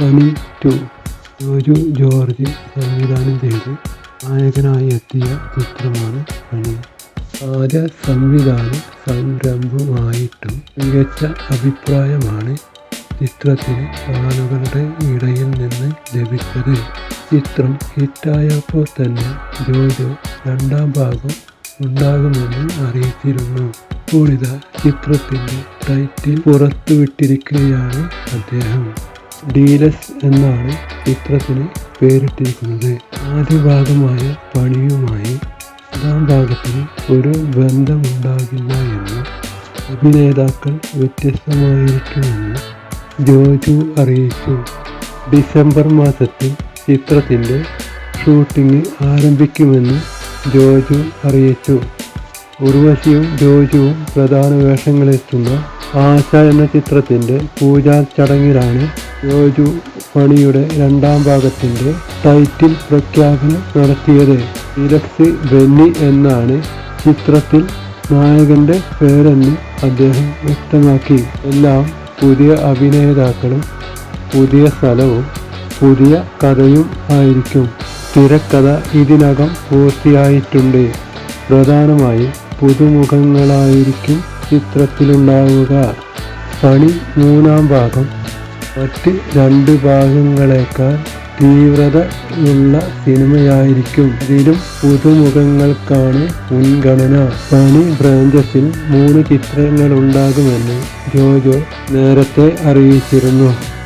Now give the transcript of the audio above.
Honey to. Joju George സംവിധാനം ചെയ്ത് നായകനായി എത്തിയ ചിത്രമാണ് ഹണി ആദ്യ സംവിധാനം സംരംഭമായിട്ടും മികച്ച അഭിപ്രായമാണ് ചിത്രത്തിന് ഫാനുകളുടെ ഇടയിൽ നിന്ന് ലഭിച്ചത്. ചിത്രം ഹിറ്റായപ്പോൾ തന്നെ ജോജോ രണ്ടാം ഭാഗം ഉണ്ടാകുമെന്ന് അറിയിച്ചിരുന്നു. കൂടുതൽ ചിത്രത്തിന്റെ ടൈറ്റിൽ പുറത്തുവിട്ടിരിക്കുകയാണ് അദ്ദേഹം. ഡീലസ് എന്നാണ് ചിത്രത്തിന് പേരിട്ടിരിക്കുന്നത്. ആദ്യ ഭാഗമായ പണിയുമായി രണ്ടാം ഭാഗത്തിന് ഒരു ബന്ധമുണ്ടാകില്ല എന്ന് അഭിനേതാക്കൾ വ്യത്യസ്തമായിരിക്കുമെന്ന് ജോജു അറിയിച്ചു. ഡിസംബർ മാസത്തിൽ ചിത്രത്തിന്റെ ഷൂട്ടിംഗ് ആരംഭിക്കുമെന്ന് ജോജു അറിയിച്ചു. ഉർവശിയും ജോജുവും പ്രധാന വേഷങ്ങളെത്തുന്ന ആശ എന്ന ചിത്രത്തിന്റെ പൂജാ ചടങ്ങിലാണ് ജോജു മണിയുടെ രണ്ടാം ഭാഗത്തിന്റെ ടൈറ്റിൽ പ്രഖ്യാപനം നടത്തിയത്. ഇലക്സ് ബെന്നി എന്നാണ് ചിത്രത്തിൽ നായകന്റെ പേരെന്ന് അദ്ദേഹം വ്യക്തമാക്കി. എല്ലാം പുതിയ അഭിനേതാക്കളും പുതിയ സ്ഥലവും പുതിയ കഥയും ആയിരിക്കും. തിരക്കഥ ഇതിനകം പൂർത്തിയായിട്ടുണ്ട്. പ്രധാനമായും പുതുമുഖങ്ങളായിരിക്കും ചിത്രത്തിലുണ്ടാവുക. പണി മൂന്നാം ഭാഗം മറ്റ് രണ്ട് ഭാഗങ്ങളേക്കാൾ തീവ്രതയുള്ള സിനിമയായിരിക്കും. ഇതിലും പുതുമുഖങ്ങൾക്കാണ് മുൻഗണന. പണി ബ്രാഞ്ചസിൽ മൂന്ന് ചിത്രങ്ങളുണ്ടാകുമെന്ന് ജോജോ നേരത്തെ അറിയിച്ചിരുന്നു.